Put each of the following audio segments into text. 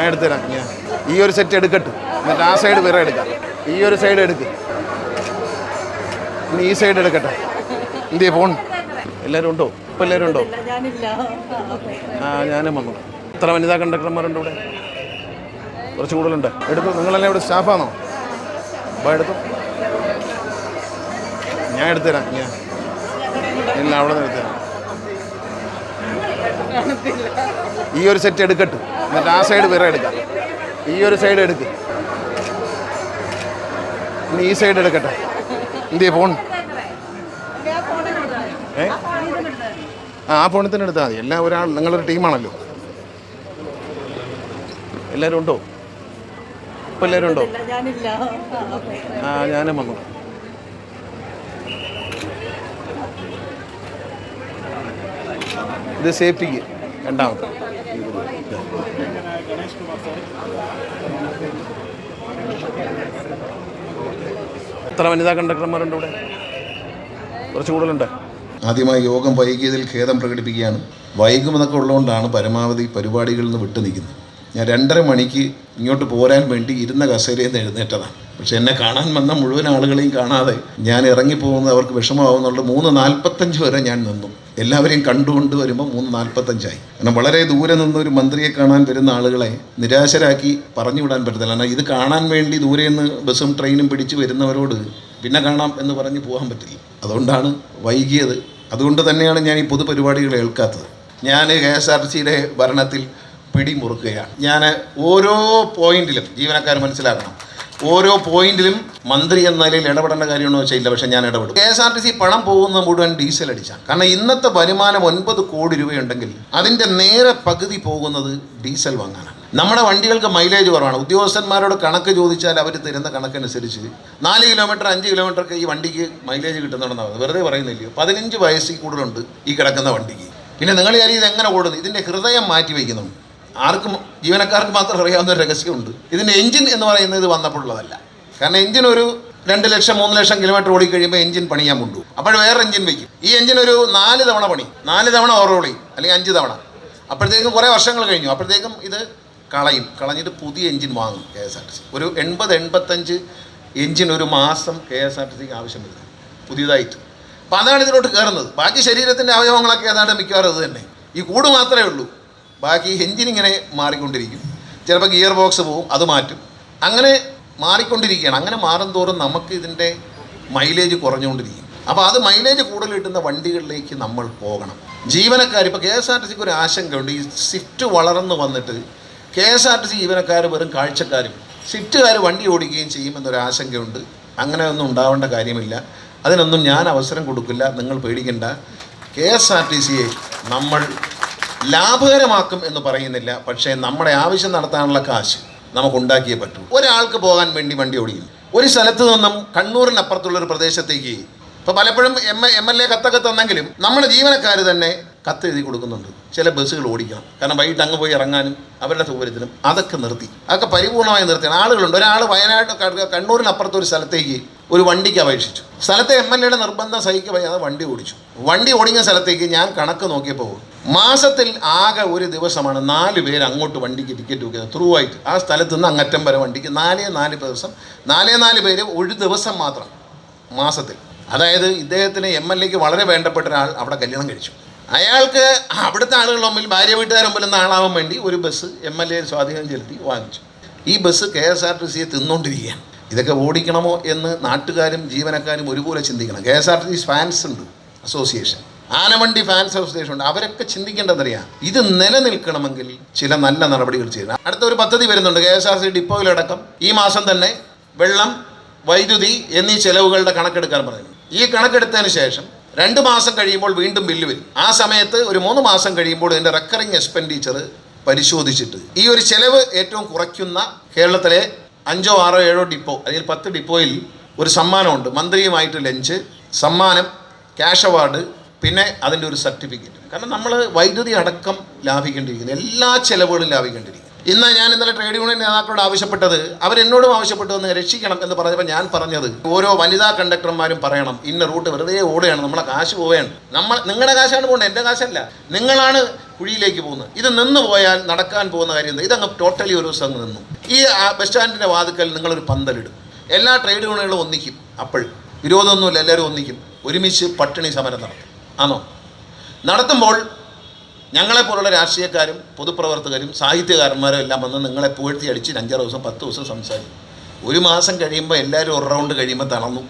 ഞാൻ എടുത്തുതരാം ഞാൻ. ഈ ഒരു സെറ്റ് എടുക്കട്ടെ. എന്നിട്ട് ആ സൈഡ് വേറെ എടുക്കാം. ഈ ഒരു സൈഡ് എടുക്ക്. ഇനി ഈ സൈഡ് എടുക്കട്ടെ. എന്തിയെ ഫോൺ. എല്ലാവരും ഉണ്ടോ? ഇപ്പം എല്ലാവരും ഉണ്ടോ? ആ ഞാനും വന്നു. എത്ര വനിതാ കണ്ടക്ടർമാരുണ്ട് ഇവിടെ. കുറച്ച് കൂടുതലുണ്ട്. എടുത്തു? നിങ്ങളെല്ലാം ഇവിടെ സ്റ്റാഫാണോ അപ്പോൾ എടുത്തു. ഞാൻ എടുത്തുതരാം ഞാൻ. ഇല്ല അവിടെ നിന്ന് എടുത്തുതരാം. ഈ ഒരു സെറ്റ് എടുക്കട്ടെ. എന്നിട്ട് ആ സൈഡ് വേറെ എടുക്കാം. ഈ ഒരു സൈഡ് എടുക്ക്. ഇനി ഈ സൈഡ് എടുക്കട്ടെ. എന്തിയെ ഫോൺ ഏ? ആ ആ ഫോണിൽ തന്നെ എടുത്താൽ മതി. എല്ലാം ഒരാൾ നിങ്ങളൊരു ടീമാണല്ലോ എല്ലാവരും ഉണ്ടോ? ഇപ്പം എല്ലാവരും ഉണ്ടോ? ആ ഞാനും വന്നു. ഇത് സേഫ്റ്റിക്ക്. രണ്ടാമത്തെ. എത്ര വനിതാ കണ്ടക്ടർമാരുണ്ട് ഇവിടെ? കുറച്ച് കൂടുതലുണ്ട്. ആദ്യമായി യോഗം വൈകിയതിൽ ഖേദം പ്രകടിപ്പിക്കുകയാണ്. വൈകുമെന്നൊക്കെ ഉള്ളതുകൊണ്ടാണ് പരമാവധി പരിപാടികളിൽ നിന്ന് വിട്ടു നിൽക്കുന്നത്. ഞാൻ രണ്ടര മണിക്ക് ഇങ്ങോട്ട് പോരാൻ വേണ്ടി ഇരുന്ന കസേരയിൽ നിന്ന് എഴുന്നേറ്റതാണ് പക്ഷെ എന്നെ കാണാൻ വന്ന മുഴുവൻ ആളുകളെയും കാണാതെ ഞാൻ ഇറങ്ങിപ്പോകുന്നത് അവർക്ക് വിഷമമാവുന്നുണ്ട്. മൂന്ന് നാൽപ്പത്തഞ്ച് വരെ ഞാൻ നിന്നു. എല്ലാവരെയും കണ്ടുകൊണ്ട് വരുമ്പോൾ മൂന്ന് നാൽപ്പത്തഞ്ചായി. കാരണം വളരെ ദൂരെ നിന്ന് ഒരു മന്ത്രിയെ കാണാൻ വരുന്ന ആളുകളെ നിരാശരാക്കി പറഞ്ഞു വിടാൻ പറ്റത്തില്ല. കാരണം ഇത് കാണാൻ വേണ്ടി ദൂരെ നിന്ന് ബസ്സും ട്രെയിനും പിടിച്ച് വരുന്നവരോട് പിന്നെ കാണാം എന്ന് പറഞ്ഞ് പോകാൻ പറ്റില്ല. അതുകൊണ്ടാണ് വൈകിയത്. അതുകൊണ്ട് തന്നെയാണ് ഞാൻ ഈ പൊതുപരിപാടികൾ ഏൽക്കാത്തത്. ഞാൻ കെ എസ് ആർ സിയുടെ ഭരണത്തിൽ പിടിമുറുക്കുകയാണ്. ഞാൻ ഓരോ പോയിന്റിലും ജീവനക്കാർ മനസ്സിലാക്കണം ഓരോ പോയിന്റിലും മന്ത്രി എന്ന നിലയിൽ ഇടപെടേണ്ട കാര്യമാണോ ഇല്ല പക്ഷേ ഞാൻ ഇടപെടും. K S R T C പണം പോകുന്ന മുഴുവൻ ഡീസൽ അടിച്ചാണ് കാരണം ഇന്നത്തെ വരുമാനം ഒൻപത് കോടി രൂപയുണ്ടെങ്കിൽ അതിന്റെ നേരെ പകുതി പോകുന്നത് ഡീസൽ വാങ്ങാനാണ്. നമ്മുടെ വണ്ടികൾക്ക് മൈലേജ് കുറവാണ്. ഉദ്യോഗസ്ഥന്മാരോട് കണക്ക് ചോദിച്ചാൽ അവർ തരുന്ന കണക്കനുസരിച്ച് നാല് കിലോമീറ്റർ അഞ്ച് കിലോമീറ്റർക്ക് ഈ വണ്ടിക്ക് മൈലേജ് കിട്ടുന്നുണ്ടെന്നാണ് വെറുതെ പറയുന്നില്ലയോ? പതിനഞ്ച് വയസ്സിൽ കൂടുതലുണ്ട് ഈ കിടക്കുന്ന വണ്ടിക്ക്. പിന്നെ നിങ്ങൾ കാര്യം ഇത് എങ്ങനെ ഓടുന്നു? ഇതിന്റെ ഹൃദയം മാറ്റി വയ്ക്കുന്നുണ്ട് ആർക്കും ജീവനക്കാർക്ക് മാത്രം അറിയാവുന്ന ഒരു രഹസ്യമുണ്ട്. ഇതിന്റെ എഞ്ചിൻ എന്ന് പറയുന്നത് വന്നപ്പോഴുള്ളതല്ല. കാരണം എഞ്ചിൻ ഒരു രണ്ട് ലക്ഷം മൂന്ന് ലക്ഷം കിലോമീറ്റർ ഓടിക്കഴിയുമ്പോൾ എഞ്ചിൻ പണിയാൻ കൊണ്ടു അപ്പോൾ വേറെ എഞ്ചിൻ വയ്ക്കും ഈ എഞ്ചിൻ ഒരു നാല് തവണ പണി. നാല് തവണ ഓറോളി അല്ലെങ്കിൽ അഞ്ച് തവണ. അപ്പോഴത്തേക്കും കുറേ വർഷങ്ങൾ കഴിഞ്ഞു. അപ്പോഴത്തേക്കും ഇത് കളയും. കളഞ്ഞിട്ട് പുതിയ എഞ്ചിൻ വാങ്ങും K S R T C. ഒരു എൺപത് എൺപത്തഞ്ച് എഞ്ചിൻ ഒരു മാസം കെ എസ് ആർ ടി സിക്ക് ആവശ്യം വരുന്നത്. പുതിയതായിട്ട്. അപ്പോൾ അതാണ് ഇതിലോട്ട് കയറുന്നത് ബാക്കി ശരീരത്തിന്റെ അവയവങ്ങളൊക്കെ ഏതാണ്ട് മിക്കവാറും അത് തന്നെ. ഈ കൂട് മാത്രമേ ഉള്ളൂ. ബാക്കി എഞ്ചിൻ ഇങ്ങനെ മാറിക്കൊണ്ടിരിക്കും. ചിലപ്പോൾ ഗിയർ ബോക്സ് പോവും അത് മാറ്റും. അങ്ങനെ മാറിക്കൊണ്ടിരിക്കുകയാണ്. അങ്ങനെ മാറും തോറും നമുക്ക് ഇതിന്റെ മൈലേജ് കുറഞ്ഞുകൊണ്ടിരിക്കും. അപ്പോൾ അത് മൈലേജ് കൂടുതൽ കിട്ടുന്ന വണ്ടികളിലേക്ക് നമ്മൾ പോകണം. ജീവനക്കാർ ഇപ്പോൾ കെ എസ് ആർ ടി സിക്ക് ഒരു ആശങ്കയുണ്ട്. ഈ സിഫ്റ്റ് വളർന്നു വന്നിട്ട് K S R T C ജീവനക്കാർ വെറും കാഴ്ചക്കാരും സ്വിഫ്റ്റുകാർ വണ്ടി ഓടിക്കുകയും ചെയ്യുമെന്നൊരു ആശങ്കയുണ്ട്. അങ്ങനെ ഒന്നും ഉണ്ടാവേണ്ട കാര്യമില്ല. അതിനൊന്നും ഞാൻ അവസരം കൊടുക്കില്ല. നിങ്ങൾ പേടിക്കണ്ട. കെ എസ് ആർ ടി സിയെ നമ്മൾ ലാഭകരമാക്കും എന്ന് പറയുന്നില്ല. പക്ഷേ നമ്മുടെ ആവശ്യം നടത്താനുള്ള കാശ് നമുക്ക് ഉണ്ടാക്കിയേ പറ്റൂ. ഒരാൾക്ക് പോകാൻ വേണ്ടി വണ്ടി ഓടിക്കും ഒരു സ്ഥലത്ത് നിന്നും കണ്ണൂരിനപ്പുറത്തുള്ള ഒരു പ്രദേശത്തേക്ക് ഇപ്പോൾ പലപ്പോഴും എം എം എൽ എ കത്തൊക്കെ തന്നെങ്കിലും നമ്മുടെ ജീവനക്കാർ തന്നെ കത്ത് എഴുതി കൊടുക്കുന്നുണ്ട്. ചില ബസ്സുകൾ ഓടിക്കണം കാരണം വൈകിട്ട് അങ്ങ് പോയി ഇറങ്ങാനും അവരുടെ സൗകര്യത്തിനും അതൊക്കെ നിർത്തി. അതൊക്കെ പരിപൂർണമായി നിർത്തിയാണ്. ആളുകളുണ്ട്. ഒരാൾ വയനാട് കണ്ണൂരിനപ്പുറത്ത് ഒരു സ്ഥലത്തേക്ക് ഒരു വണ്ടിക്ക് അപേക്ഷിച്ചു. സ്ഥലത്തെ എം എൽ എയുടെ നിർബന്ധം സഹിക്കുക വണ്ടി ഓടിച്ചു. വണ്ടി ഓടിക്കുന്ന സ്ഥലത്തേക്ക് ഞാൻ കണക്ക് നോക്കിയപ്പോൾ മാസത്തിൽ ആകെ ഒരു ദിവസമാണ് നാല് പേര് അങ്ങോട്ട് വണ്ടിക്ക് ടിക്കറ്റ് ബുക്ക് ത്രൂ ആയിട്ട്. ആ സ്ഥലത്ത് നിന്ന് അങ്ങറ്റം വരെ വണ്ടിക്ക് നാലേ നാല് ദിവസം നാലേ നാല് പേര് ഒരു ദിവസം മാത്രം മാസത്തിൽ. അതായത് ഇദ്ദേഹത്തിന് എം എൽ എക്ക് വളരെ വേണ്ടപ്പെട്ട ഒരാൾ അവിടെ കല്യാണം കഴിച്ചു. അയാൾക്ക് അവിടുത്തെ ആളുകളുടെ മുമ്പിൽ ഭാര്യ വീട്ടുകാർ മുമ്പിൽ നിന്ന് ആളാവാൻ വേണ്ടി ഒരു ബസ് എം എൽ എ സ്വാധീനം ചെലുത്തി വാങ്ങിച്ചു. ഈ bus K S R T സിയെ തിന്നുകൊണ്ടിരിക്കുകയാണ് ഇതൊക്കെ ഓടിക്കണമോ എന്ന് നാട്ടുകാരും ജീവനക്കാരും ഒരുപോലെ ചിന്തിക്കണം. K S R T C fans ഉണ്ട് അസോസിയേഷൻ ആനവണ്ടി ഫാൻസ് അസോസിയേഷൻ ഉണ്ട്. അവരൊക്കെ ചിന്തിക്കേണ്ടതറിയാം ഇത് നിലനിൽക്കണമെങ്കിൽ ചില നല്ല നടപടികൾ ചെയ്യണം. അടുത്ത ഒരു പദ്ധതി വരുന്നുണ്ട്. കെ എസ് ആർ സി ഡിപ്പോയിലടക്കം ഈ മാസം തന്നെ വെള്ളം വൈദ്യുതി എന്നീ ചെലവുകളുടെ കണക്കെടുക്കാൻ പറയുന്നു. ഈ കണക്കെടുത്തതിന് ശേഷം രണ്ട് മാസം കഴിയുമ്പോൾ വീണ്ടും ബില്ല് വരും. ആ സമയത്ത് ഒരു മൂന്ന് മാസം കഴിയുമ്പോൾ ഇതിന്റെ റെക്കറിങ് എക്സ്പെൻഡിച്ചർ പരിശോധിച്ചിട്ട് ഈ ഒരു ചെലവ് ഏറ്റവും കുറയ്ക്കുന്ന കേരളത്തിലെ അഞ്ചോ ആറോ ഏഴോ ഡിപ്പോ അല്ലെങ്കിൽ പത്ത് ഡിപ്പോയിൽ ഒരു സമ്മാനമുണ്ട്. മന്ത്രിയുമായിട്ട് ലഞ്ച് സമ്മാനം ക്യാഷ് അവാർഡ് പിന്നെ അതിന്റെ ഒരു സർട്ടിഫിക്കറ്റ് കാരണം നമ്മൾ വൈദ്യുതി അടക്കം ലാഭിക്കേണ്ടിയിരിക്കുന്നു. എല്ലാ ചെലവുകളും ലാഭിക്കേണ്ടിയിരിക്കുന്നു. ഇന്ന് ഞാൻ ഇന്നലെ ട്രേഡ് യൂണിയൻ നേതാക്കളോട് ആവശ്യപ്പെട്ടത് അവരെന്നോടും ആവശ്യപ്പെട്ടു ഒന്ന് രക്ഷിക്കണം എന്ന് പറഞ്ഞപ്പോൾ ഞാൻ പറഞ്ഞത് ഓരോ വനിതാ കണ്ടക്ടർമാരും പറയണം ഇന്ന റൂട്ട് വെറുതെ ഓടുകയാണ് നമ്മളെ കാശ് പോവുകയാണ്. നമ്മൾ നിങ്ങളുടെ കാശാണ് പോകേണ്ടത് എന്റെ കാശല്ല. നിങ്ങളാണ് കുഴിയിലേക്ക് പോകുന്നത്. ഇത് നിന്ന് പോയാൽ നടക്കാൻ പോകുന്ന കാര്യം ഇത് ഇതങ്ങ് ടോട്ടലി ഒരു ദിവസം നിന്നു. ഈ ബസ് സ്റ്റാൻഡിന്റെ വാതുക്കൽ നിങ്ങളൊരു പന്തലിടും. എല്ലാ ട്രേഡ് യൂണിയനുകളും ഒന്നിക്കും. അപ്പോൾ വിരോധമൊന്നുമില്ല എല്ലാവരും ഒന്നിക്കും. ഒരുമിച്ച് പട്ടിണി സമരം നടത്തും. ആണോ? നടത്തുമ്പോൾ ഞങ്ങളെപ്പോലുള്ള രാഷ്ട്രീയക്കാരും പൊതുപ്രവർത്തകരും സാഹിത്യകാരന്മാരും എല്ലാം വന്ന് നിങ്ങളെ പുകഴ്ത്തി അടിച്ച് അഞ്ചാറ് ദിവസം പത്ത് ദിവസം സംസാരിക്കും. ഒരു മാസം കഴിയുമ്പോൾ എല്ലാവരും ഒരു റൗണ്ട് കഴിയുമ്പോൾ തളർന്നു.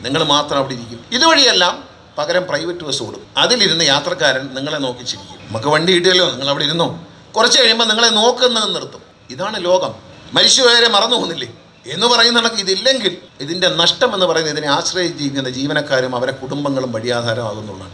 നിങ്ങൾ മാത്രം അവിടെ ഇരിക്കും. ഇതുവഴിയെല്ലാം പകരം പ്രൈവറ്റ് ബസ് ഓടും. അതിലിരുന്ന് യാത്രക്കാരൻ നിങ്ങളെ നോക്കി ചിരിക്കും. നമുക്ക് വണ്ടി കിട്ടിയല്ലോ നിങ്ങൾ അവിടെ ഇരുന്നോ? കുറച്ച് കഴിയുമ്പോൾ നിങ്ങളെ നോക്കുന്നത് നിർത്തും. ഇതാണ് ലോകം. മനുഷ്യരെ മറന്നു പോകുന്നില്ലേ? എന്ന് പറയുന്ന കണക്ക് ഇതില്ലെങ്കിൽ ഇതിന്റെ നഷ്ടം എന്ന് പറയുന്നത് ഇതിനെ ആശ്രയിച്ചിരിക്കുന്ന ജീവനക്കാരും അവരെ കുടുംബങ്ങളും വഴിയാധാരമാകുന്നുള്ളതാണ്.